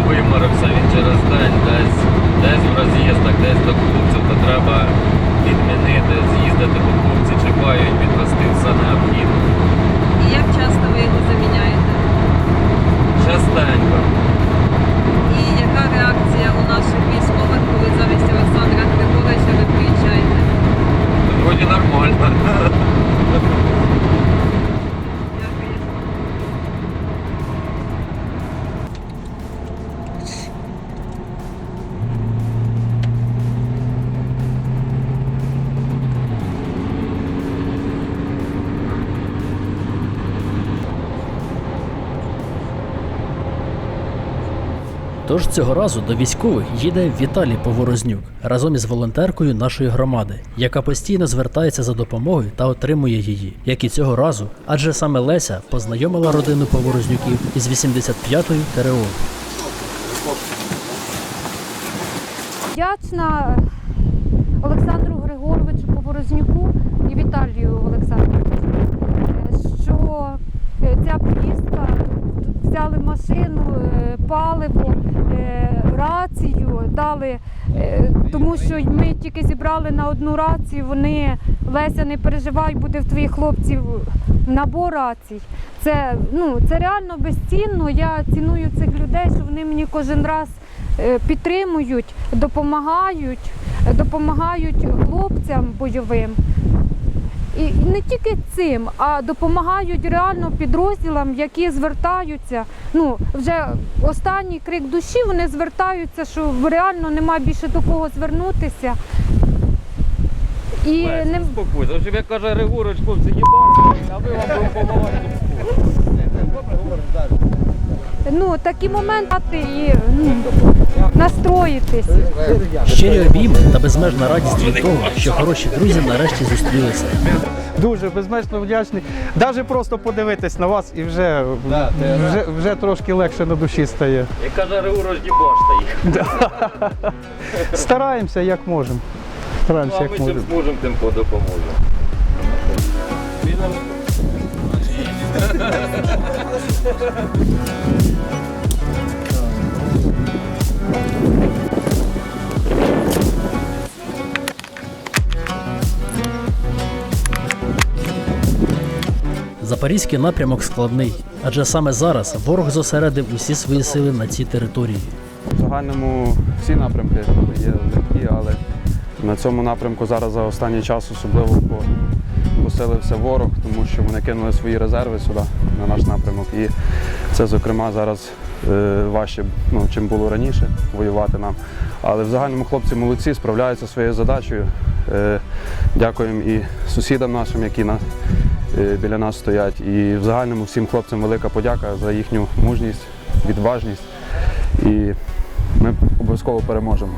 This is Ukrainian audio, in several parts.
виморився, він через день десь, десь в роз'їздах, десь до хлопців, то треба відмінити, з'їздити, бо хлопці чекають, відвести все необхідне. І як часто ви його заміняєте? Частенько. І яка реакція у наших військових, коли замість Тож цього разу до військових їде Віталій Поворознюк разом із волонтеркою нашої громади, яка постійно звертається за допомогою та отримує її, як і цього разу, адже саме Леся познайомила родину Поворознюків із 85-ї ТРО. Вдячна Олександру Григоровичу Поворознюку і Віталію Олександровичу, е, що е, ця поїздка тут взяли машину, е, паливо, е, рацію, дали, е, тому що ми тільки зібрали на одну рацію. Вони Леся, не переживай, буде в твоїх хлопців набор рацій. Це, ну, це реально безцінно. Я ціную цих людей, що вони мені кожен раз підтримують, допомагають, допомагають хлопцям бойовим. І не тільки цим, а допомагають реально підрозділам, які звертаються. Ну, вже останній крик душі, вони звертаються, що реально немає більше до кого звернутися. І не, Спокойся, щоб як каже Григорович, хлопці, їбаться, а ви вам будемо допомагати. Ну, такі моменти і ну, настроїтись. Щирі обійми та безмежна радість від того, що хороші друзі нарешті зустрілися. Дуже безмежно вдячний. Навіть просто подивитись на вас і вже, вже, вже трошки легше на душі стає. Як каже Григорович, їбаште їх. Стараємося як можемо. Ну, Стараємося як ми чим можемо. зможемо, тим подопоможемо. Запорізький напрямок складний, адже саме зараз ворог зосередив усі свої сили на цій території. В загальному всі напрямки є легкі, але на цьому напрямку зараз за останній час особливо по- посилився ворог, тому що вони кинули свої резерви сюди, на наш напрямок. І це, зокрема, зараз е, важче, ну, чим було раніше, воювати нам. Але в загальному хлопці молодці, справляються своєю задачею. Е, Дякуємо і сусідам нашим, які на, е, біля нас стоять. І в загальному всім хлопцям велика подяка за їхню мужність, відважність. І ми обов'язково переможемо.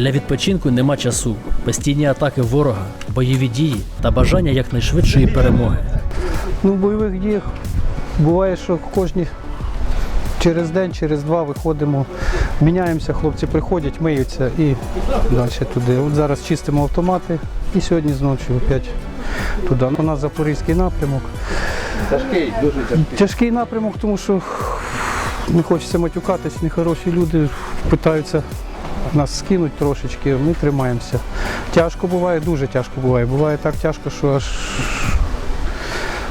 Для відпочинку нема часу, постійні атаки ворога, бойові дії та бажання якнайшвидшої перемоги. Ну, в бойових діях буває, що кожні через день, через два виходимо, міняємося, хлопці приходять, миються і далі туди. От зараз чистимо автомати і сьогодні зночі опять туди. У нас запорізький напрямок. Тяжкий, дуже тяжкий. Тяжкий напрямок, тому що не хочеться матюкатись, нехороші люди питаються нас скинуть трошечки, ми тримаємося. Тяжко буває, дуже тяжко буває. Буває так тяжко, що аж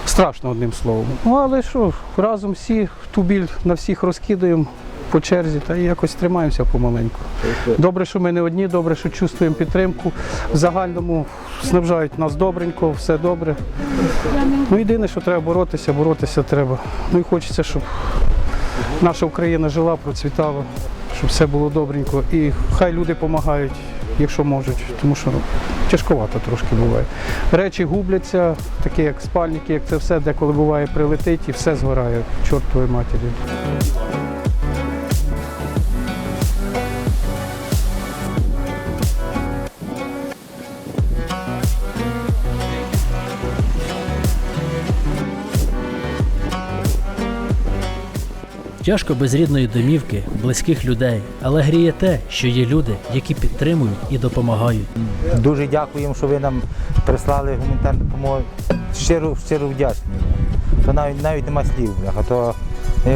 страшно одним словом. Ну але що, разом всі ту біль на всіх розкидаємо по черзі та якось тримаємося помаленьку. Добре, що ми не одні, добре, що чувствуємо підтримку. В загальному снабжають нас добренько, все добре. Ну єдине, що треба боротися, боротися треба. Ну і хочеться, щоб наша Україна жила, процвітала, щоб все було добренько. І хай люди допомагають, якщо можуть, тому що ну, тяжковато трошки буває. Речі губляться, такі як спальники, як це все, деколи буває прилетить і все згорає, чортової матері. Тяжко без рідної домівки, близьких людей, але гріє те, що є люди, які підтримують і допомагають. Дуже дякуємо, що ви нам прислали гуманітарну допомогу. Щиро, щиро вдячні. То навіть навіть нема слів, бляха, то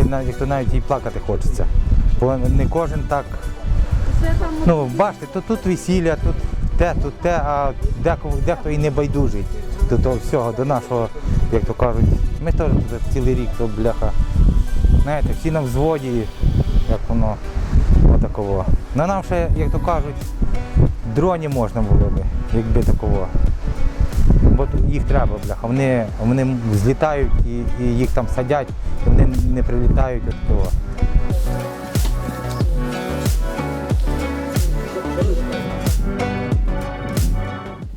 навіть то навіть і плакати хочеться. Бо не кожен так. Ну, бачите, то тут весілля, тут те, тут те, а дехто, дехто і не байдужий до того всього, до нашого, як то кажуть, ми теж цілий рік, то бляха. Знаєте, всі на взводі, як воно, отаково. На нам ще, як то кажуть, дроні можна було би, якби такого. Бо їх треба, бляха. Вони, вони злітають і, і їх там садять, і вони не прилітають від того.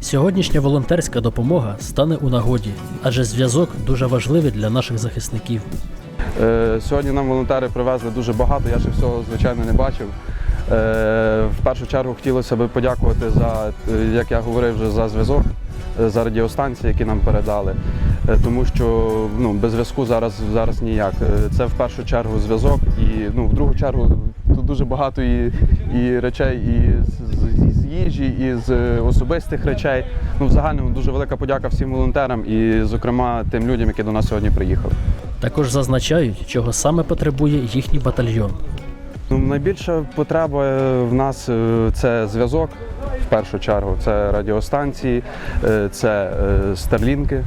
Сьогоднішня волонтерська допомога стане у нагоді, адже зв'язок дуже важливий для наших захисників. Е, Сьогодні нам волонтери привезли дуже багато, я ще всього, звичайно, не бачив. Е, В першу чергу хотілося б подякувати за, е, як я говорив, вже за зв'язок, за радіостанції, які нам передали. Тому що ну, без зв'язку зараз, зараз ніяк. Це в першу чергу зв'язок і ну, в другу чергу тут дуже багато і, і речей і їжі, і з е, особистих речей. Ну, в загальному дуже велика подяка всім волонтерам і, зокрема, тим людям, які до нас сьогодні приїхали. Також зазначають, чого саме потребує їхній батальйон. Ну, найбільша потреба е, в нас е, це зв'язок в першу чергу. Це радіостанції, це старлінки.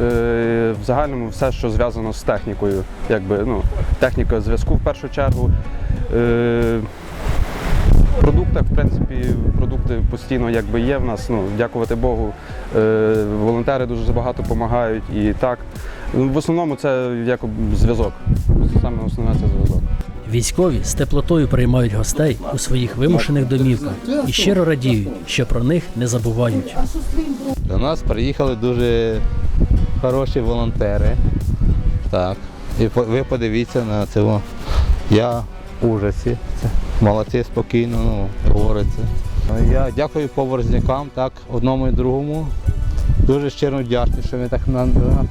В загальному все, що зв'язано з технікою, якби ну, техніка зв'язку в першу чергу. В продуктах, в принципі, продукти постійно якби є в нас. Ну, дякувати Богу. Е, Волонтери дуже багато допомагають і так. Ну, В основному це як зв'язок. Саме основне це зв'язок. Військові з теплотою приймають гостей у своїх вимушених домівках і щиро радіють, що про них не забувають. До нас приїхали дуже хороші волонтери. Так. І ви подивіться на це. о. Я в ужасі. Молодці, спокійно, ну, говориться. Я дякую поворозникам, так, одному і другому. Дуже щиро вдячний, що ви так на, на-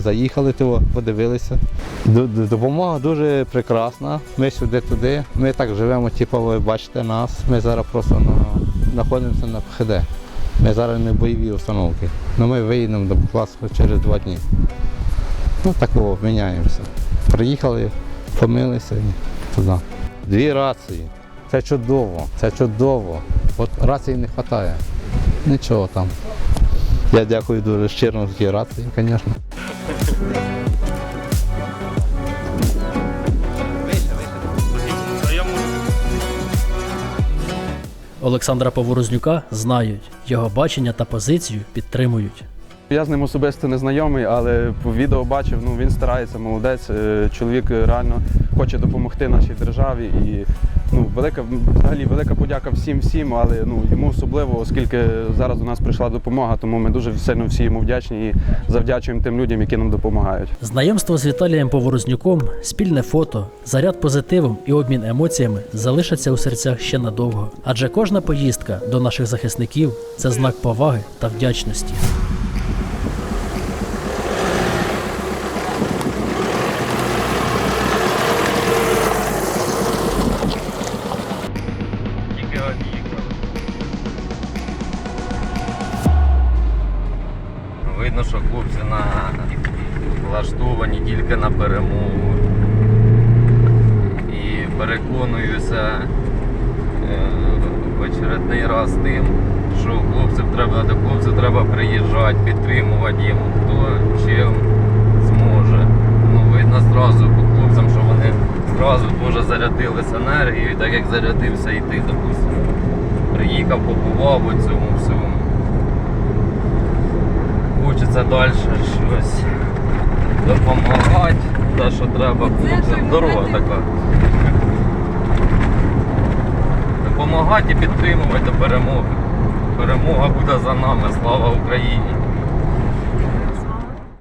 заїхали, того, подивилися. Допомога дуже прекрасна. Ми сюди туди. Ми так живемо, типу, ви бачите нас. Ми зараз просто на, знаходимося на ПХД. Ми зараз не в бойовій установці. Ну ми виїдемо до Букласку через два дні. Ну такого міняємося. Приїхали, помилися і туди. Дві рації. Це чудово, це чудово. От рації не вистачає. Нічого там. Я дякую дуже щиро за ті рації, звісно. Олександра Поворознюка знають, його бачення та позицію підтримують. Я з ним особисто не знайомий, але по відео бачив, ну він старається, молодець. Е, Чоловік реально хоче допомогти нашій державі. І ну, велика, взагалі велика подяка всім всім, але ну, йому особливо, оскільки зараз до нас прийшла допомога, тому ми дуже сильно всі йому вдячні і завдячуємо тим людям, які нам допомагають. Знайомство з Віталієм Поворознюком, спільне фото, заряд позитивом і обмін емоціями залишаться у серцях ще надовго. Адже кожна поїздка до наших захисників це знак поваги та вдячності. Переконуюся е, в очередний раз тим, що хлопців треба до хлопців треба приїжджати, підтримувати їм, хто чим зможе. Ну, видно зразу по хлопцям, що вони зразу теж зарядились енергією, так як зарядився і ти, допустимо. Приїхав, побував у цьому всьому. Хочеться далі щось допомагати, те, що треба хлопцям. Дорога така. Допомагати і підтримувати перемоги. Перемога буде за нами, слава Україні!